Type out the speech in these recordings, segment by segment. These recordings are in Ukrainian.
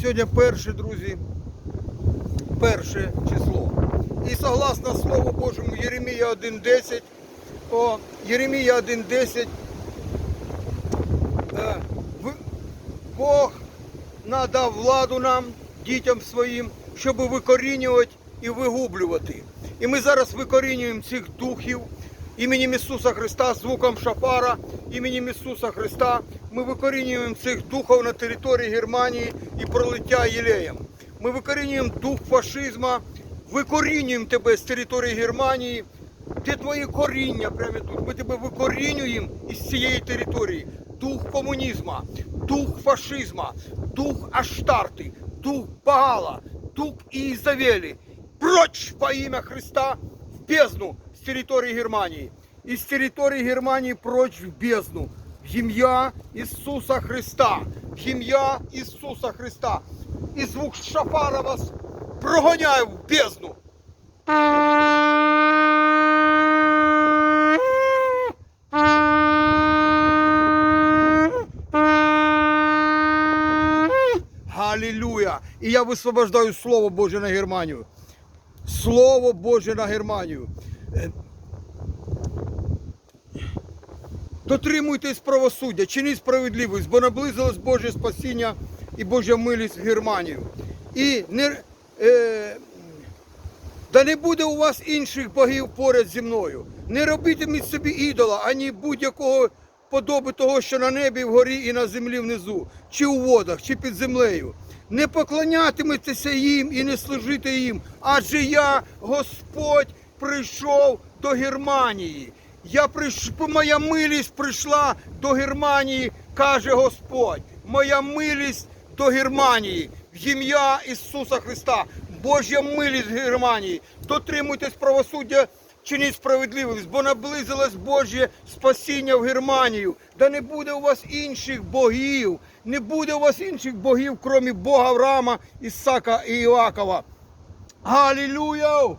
Сьогодні перше, друзі, перше число. І согласно Слову Божому, Єремія 1.10, о, Єремія 1.10, е, Бог надав владу нам, дітям своїм, щоб викорінювати і вигублювати. І ми зараз викорінюємо цих духів іменем Ісуса Христа, звуком шафара, іменем Ісуса Христа. Ми викорінюємо цих духів на території Германії і пролиття Єлеєм. Ми викорінюємо дух фашизма, викорінюємо тебе з території Германії. Де твоє коріння прямо тут? Ми тебе викорінюємо із цієї території. Дух комунізму, дух фашизма, дух Аштарти, дух Багала, дух Ізавелі. Проч во ім'я Христа в бездну з території Германії. Із території Германії проч в бездну. В ім'я Ісуса Христа. В ім'я Ісуса Христа. І звук шафара вас прогоняє в бездну. Галілюя! І я висвобождаю Слово Боже на Германію. Слово Боже на Германію. Дотримуйтесь правосуддя, чиніть справедливість, бо наблизилось Боже спасіння і Божа милість в Германію. І не, е, да не буде у вас інших богів поряд зі мною. Не робітиміть собі ідола, ані будь-якого подоби того, що на небі, вгорі і на землі внизу, чи у водах, чи під землею. Не поклонятиметеся їм і не служите їм, адже я, Господь, прийшов до Германії. Я прийш... Моя милість прийшла до Германії, каже Господь. Моя милість до Германії в ім'я Ісуса Христа. Божа милість Германії. Дотримуйтесь правосуддя, чиніть справедливість, бо наблизилось Божє спасіння в Германію. Да не буде у вас інших богів, не буде у вас інших богів, крім Бога Авраама, Ісака і Іакова. Галілюя!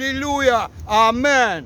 Галілюя! Амен!